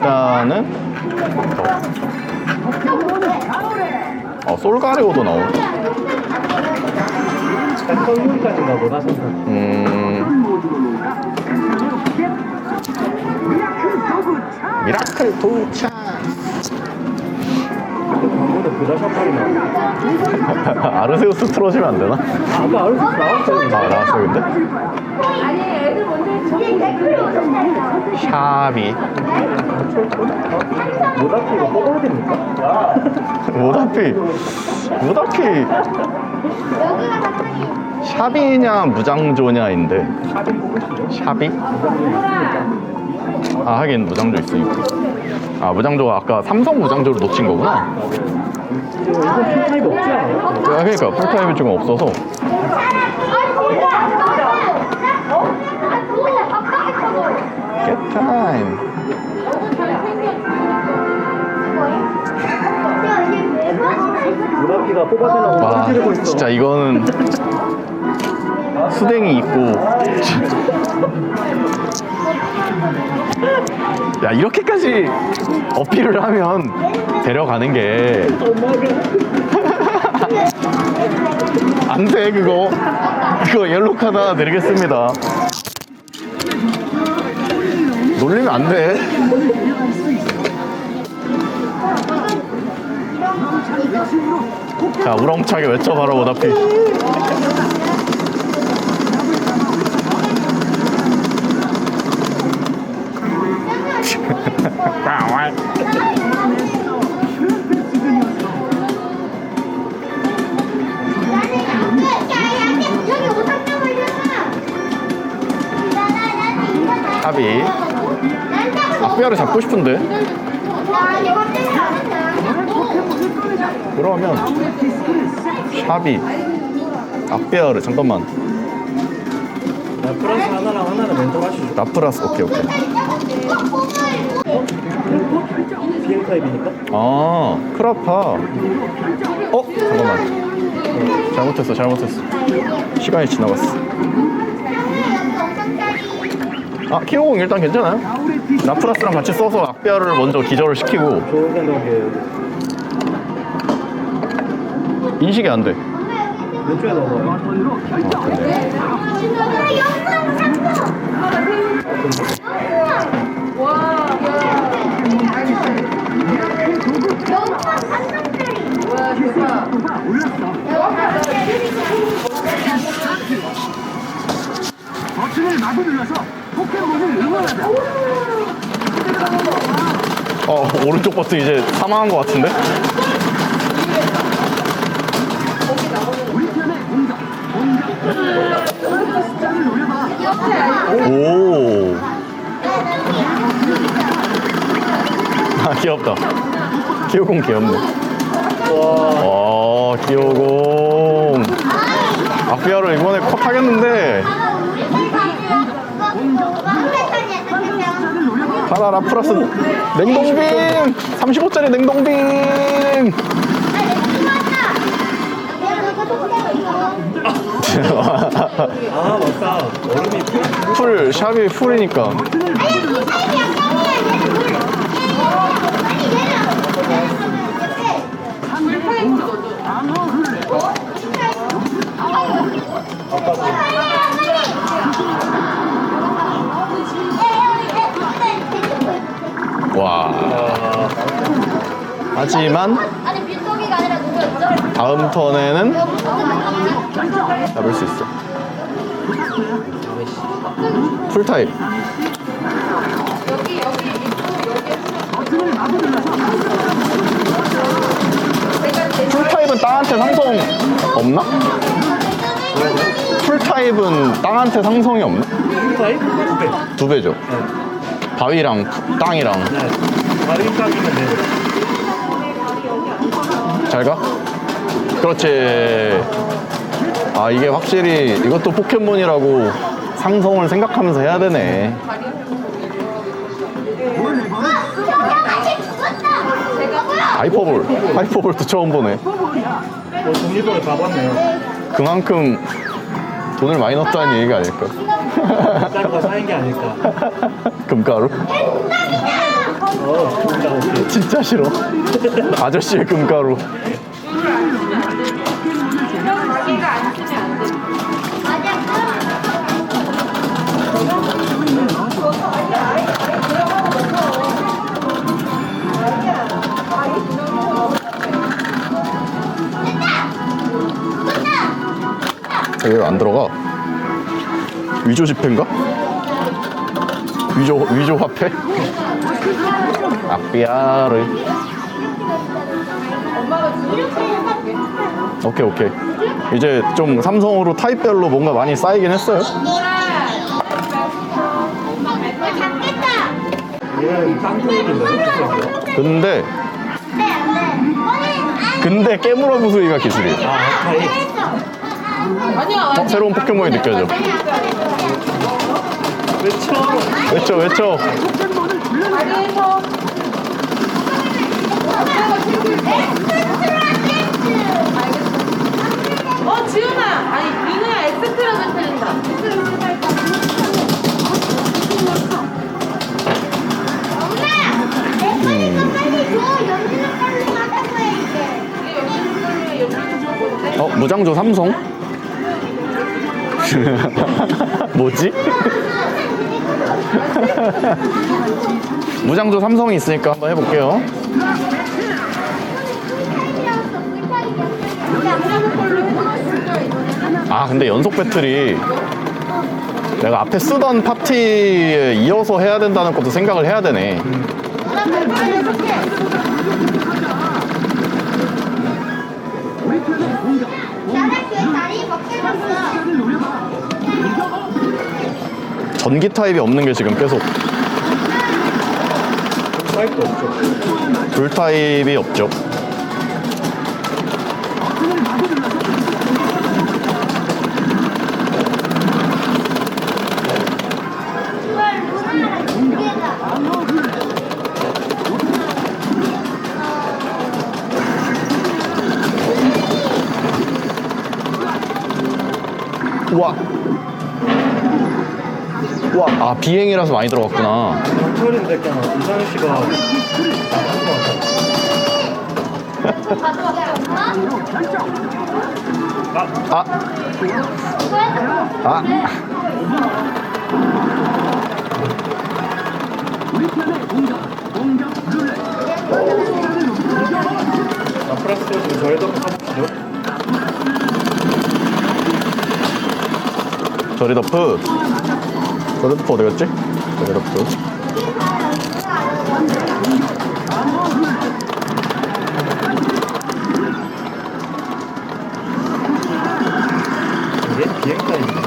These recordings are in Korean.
일단은 어, 솔가레오도 나오네. 보다. 음, 미라클 도착. 광고도 나와. 아르세우스 틀어주면 안 되나? 아까 알수 나왔어요. 아, 나왔어요, 근데? 샤비. 모다피 이거 뽑아야 됩니까? 모다피. 모다피. 샤비냐 무장조냐인데. 샤비? 아, 하긴 무장조 있으니까. 아, 무장조가 아까 삼성 무장조로 놓친 거구나. 이거 이거 풀타입 없지 않아요? 아, 그러니까 풀타임이 지금 없어서. Time. 모다피가 뽑아달라고 와, 찌르고 있어. 진짜 이거는 수댕이 있고. 야, 이렇게까지 어필을 하면 데려가는 게. 안 돼, 그거. 그거 옐로 카드 하나 드리겠습니다. 놀리면 안 돼. 자, 우렁차게 외쳐봐라, 오다피. 탑 이. 앞뼈를 잡고 싶은데. 그러면 샵이 앞뼈를 잠깐만 나 플러스 하나랑 하나는 멘tor 하시죠. 라프라스 오케이 오케이 비행 타입이니까. 아 크라파 어 잠깐만 잘못했어 잘못했어 시간이 지나갔어 아 키오공 일단 괜찮아요 라프라스랑 같이 써서 앞뼈를 먼저 기절을 시키고 좋은 생각이에요. 인식이 안돼 왼쪽에 넣어요. 버튼을 마구 눌러서. 어 오른쪽 버튼 이제 사망한 것 같은데. 오. 아, 귀엽다. 키오공 귀엽네. 와. 어, 키오공. 아피아를 이번에 컷 하겠는데. 하나 라프라스 냉동빔! 35짜리 냉동빔! 아 맞다. 얼음이 풀. 풀, 샵이 풀이니까. 누구였죠? 다음 턴에는 잡을 수 있어. 풀타입. 풀타입은 땅한테 상성 없나? 풀타입은 땅한테 상성이 없나? 풀타입? 두 배. 두 배죠. 네. 바위랑 푸- 땅이랑 네. 다른 깡이면 돼. 잘 가? 그렇지. 아 이게 확실히 이것도 포켓몬이라고 상성을 생각하면서 해야 되네. 하이퍼볼, 하이퍼볼도 처음 보네. 뭐 독립번호 다 봤네요. 그만큼 돈을 많이 넣었다는 얘기가 아닐까? 짠거 사인 게 아닐까. 금가루? 어. 진짜 싫어. 아저씨의 금가루. 자기가 안 쓰면 안 돼. 왜안 들어가? 위조 지폐인가? 위조 위조 화폐? 악비아를 오케이 오케이 이제 좀 삼성으로 타입별로 뭔가 많이 쌓이긴 했어요 근데 근데 깨물어 부수기가 기술이에요 아, 아카이. 아니야. 어, 새로운 포켓몬이 느껴져 외쳐. 외쳐 외쳐 아래에서 어 지훈아 아니 윤우야 엑스트라 배틀린다 어 무장조 삼성? 뭐지? 무장조 삼성이 있으니까 한번 해볼게요 아 근데 연속 배틀이 내가 앞에 쓰던 파티에 이어서 해야 된다는 것도 생각을 해야 되네 편의 공격. 다리 먹혀졌어. 전기 타입이 없는 게 지금 계속 사이트 없죠. 불 타입이 없죠. 우와 우와 아 비행이라서 많이 들어갔구나 털인데 그냥 이상희 씨가. 아 아. 나 프랑스 지금 저희도 가보시죠. 저리더프 저리더프 어디 갔지? 저리더프 이게 비행 타임이네.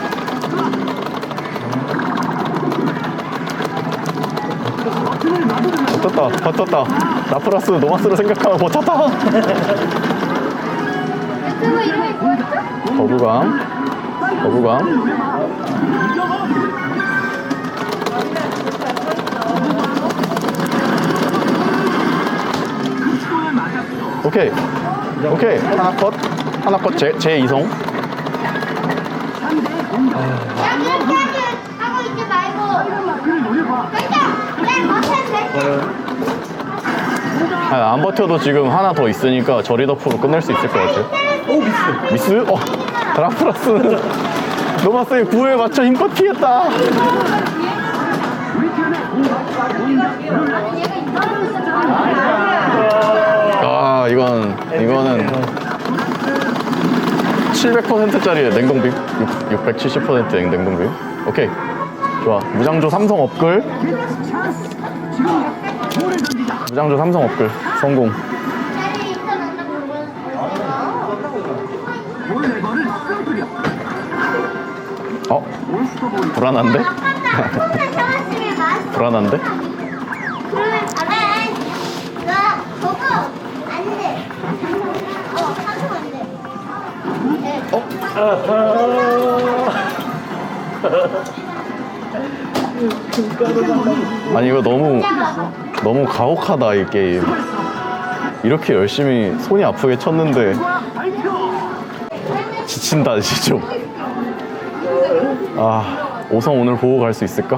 버튼을 마구 눌러서 버텼다 버텼다 라프라스 노마스를 생각하면 버텼다? 거부감 거부감 오케이. 오케이. 하나 컷. 하나 컷 제 제 이성. 그렇게 하고 있지 말고 내 과연 아, 안 버텨도 지금 하나 더 있으니까 저리더프로 끝낼 수 있을 것 같아요. 오 미스. 미스? 어 라프라스는 노마스의 구호에 맞춰 힘껏 피했다 우리 편의 공격. 공격 룰렛. 아 이건 이거는 700%짜리 냉동비 670% 냉동비 오케이. 좋아. 무장조 삼성 업글. 무장조 삼성 업글. 성공. 어. 불안한데? 불안한데 아니 이거 너무 너무 가혹하다 이 게임. 이렇게 열심히 손이 아프게 쳤는데. 지친다 진짜 아 오성 오늘 보고 갈 수 있을까